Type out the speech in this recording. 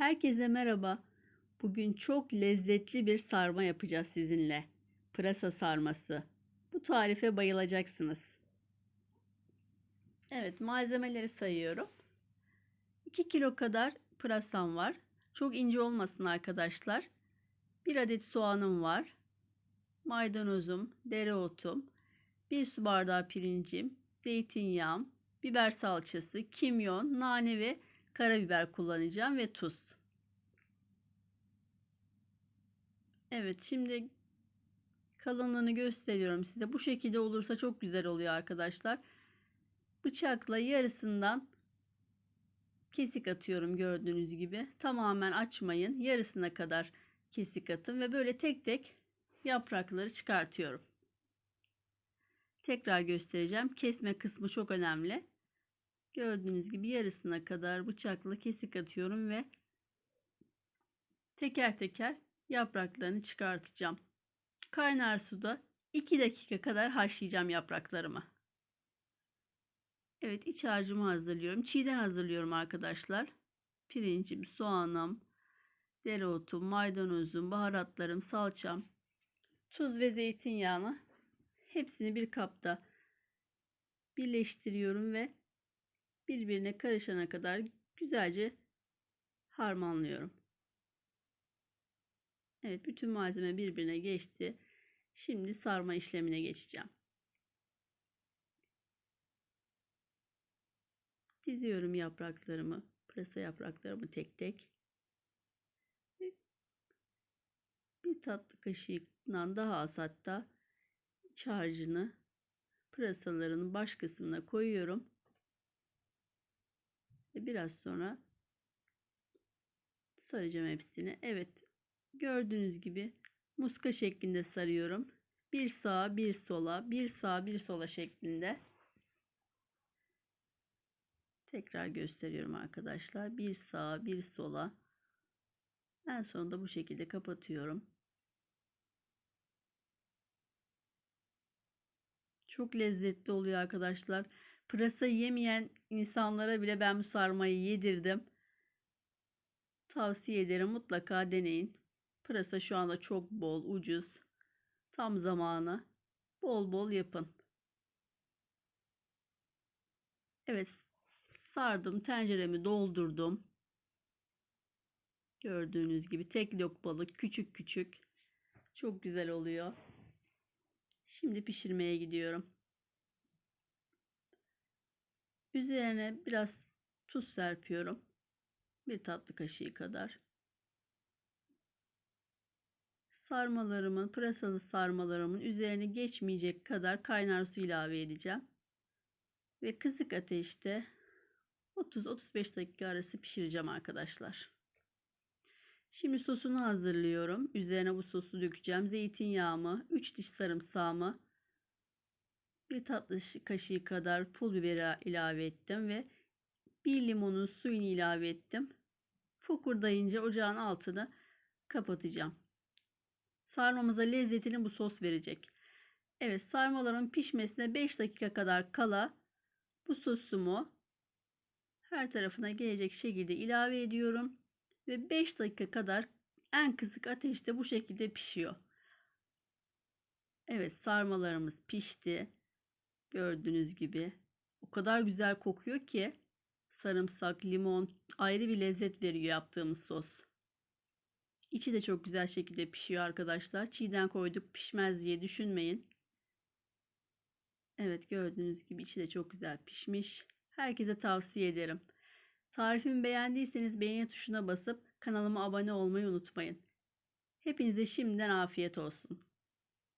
Herkese merhaba. Bugün çok lezzetli bir sarma yapacağız sizinle. Pırasa sarması. Bu tarife bayılacaksınız. Evet, malzemeleri sayıyorum. 2 kilo kadar pırasam var. Çok ince olmasın arkadaşlar. 1 adet soğanım var. Maydanozum, dereotum, 1 su bardağı pirincim, zeytinyağım, biber salçası, kimyon, nane ve karabiber kullanacağım ve tuz. Evet şimdi kalınlığını gösteriyorum size. Bu şekilde olursa çok güzel oluyor arkadaşlar. Bıçakla yarısından kesik atıyorum gördüğünüz gibi. Tamamen açmayın. Yarısına kadar kesik atın ve böyle tek tek yaprakları çıkartıyorum. Tekrar göstereceğim. Kesme kısmı çok önemli. Gördüğünüz gibi yarısına kadar bıçakla kesik atıyorum ve teker teker yapraklarını çıkartacağım. Kaynar suda 2 dakika kadar haşlayacağım yapraklarımı. Evet iç harcımı hazırlıyorum. Çiğden hazırlıyorum arkadaşlar. Pirincim, soğanım, dereotum, maydanozum, baharatlarım, salçam, tuz ve zeytinyağını hepsini bir kapta birleştiriyorum ve birbirine karışana kadar güzelce harmanlıyorum. Evet bütün malzeme birbirine geçti. Şimdi sarma işlemine geçeceğim. Diziyorum yapraklarımı, pırasa yapraklarımı tek tek. Bir tatlı kaşığından daha az hatta iç harcını pırasaların baş kısmına koyuyorum. Biraz sonra saracağım hepsini. Evet gördüğünüz gibi muska şeklinde sarıyorum. Bir sağa bir sola bir sağa bir sola şeklinde. Tekrar gösteriyorum arkadaşlar. Bir sağa bir sola. En sonunda bu şekilde kapatıyorum. Çok lezzetli oluyor arkadaşlar. Pırasa yemeyen insanlara bile ben bu sarmayı yedirdim. Tavsiye ederim mutlaka deneyin. Pırasa şu anda çok bol, ucuz. Tam zamanı. Bol bol yapın. Evet, sardım, tenceremi doldurdum. Gördüğünüz gibi tek lokmalık, küçük küçük. Çok güzel oluyor. Şimdi pişirmeye gidiyorum. Üzerine biraz tuz serpiyorum. Bir tatlı kaşığı kadar. Sarmalarımın, pırasalı sarmalarımın üzerine geçmeyecek kadar kaynar su ilave edeceğim. Ve kısık ateşte 30-35 dakika arası pişireceğim arkadaşlar. Şimdi sosunu hazırlıyorum. Üzerine bu sosu dökeceğim. Zeytinyağımı, 3 diş sarımsağımı, bir tatlı kaşığı kadar pul biberi ilave ettim ve bir limonun suyunu ilave ettim. Fokurdayınca ocağın altını kapatacağım. Sarmamıza lezzetini bu sos verecek. Evet sarmaların pişmesine 5 dakika kadar kala bu sosumu her tarafına gelecek şekilde ilave ediyorum. Ve 5 dakika kadar en kısık ateşte bu şekilde pişiyor. Evet sarmalarımız pişti. Gördüğünüz gibi. O kadar güzel kokuyor ki sarımsak, limon ayrı bir lezzet veriyor yaptığımız sos. İçi de çok güzel şekilde pişiyor arkadaşlar. Çiğden koyduk pişmez diye düşünmeyin. Evet gördüğünüz gibi içi de çok güzel pişmiş. Herkese tavsiye ederim. Tarifimi beğendiyseniz beğeni tuşuna basıp kanalıma abone olmayı unutmayın. Hepinize şimdiden afiyet olsun.